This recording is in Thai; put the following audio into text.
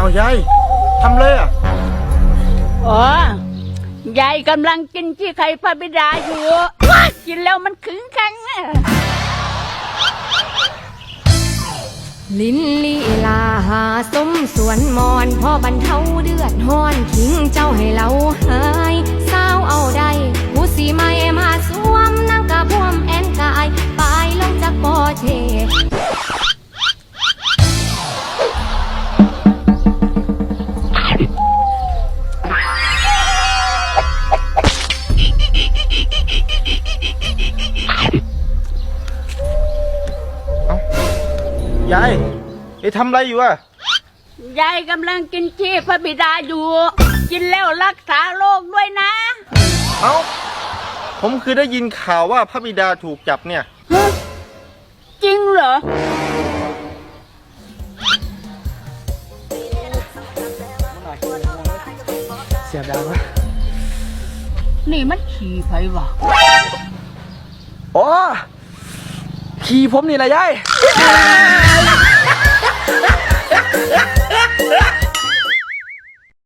เอายายทำเลยอะอ๋อยายกำลังกินที่ไข่พระบิดาอยู่กินแล้วมันขึงขังอะลินลีลาหาสมสวนมอนพ่อบรรเทาเดือดห้อนทิ้งเจ้าให้เราห ยายไอ้ทำอะไรอยู่อะยายกำลังกินที่พระบิดาอยู่ กินแล้วรักษาโรคด้วยนะเอ้าผมคือได้ยินข่าวว่าพระบิดาถูกจับเนี่ย ฮะจริงเหรอ เสียบดังวะนี่มันขี่ไผวะอ๋อ ที่ผมนี่แหละยาย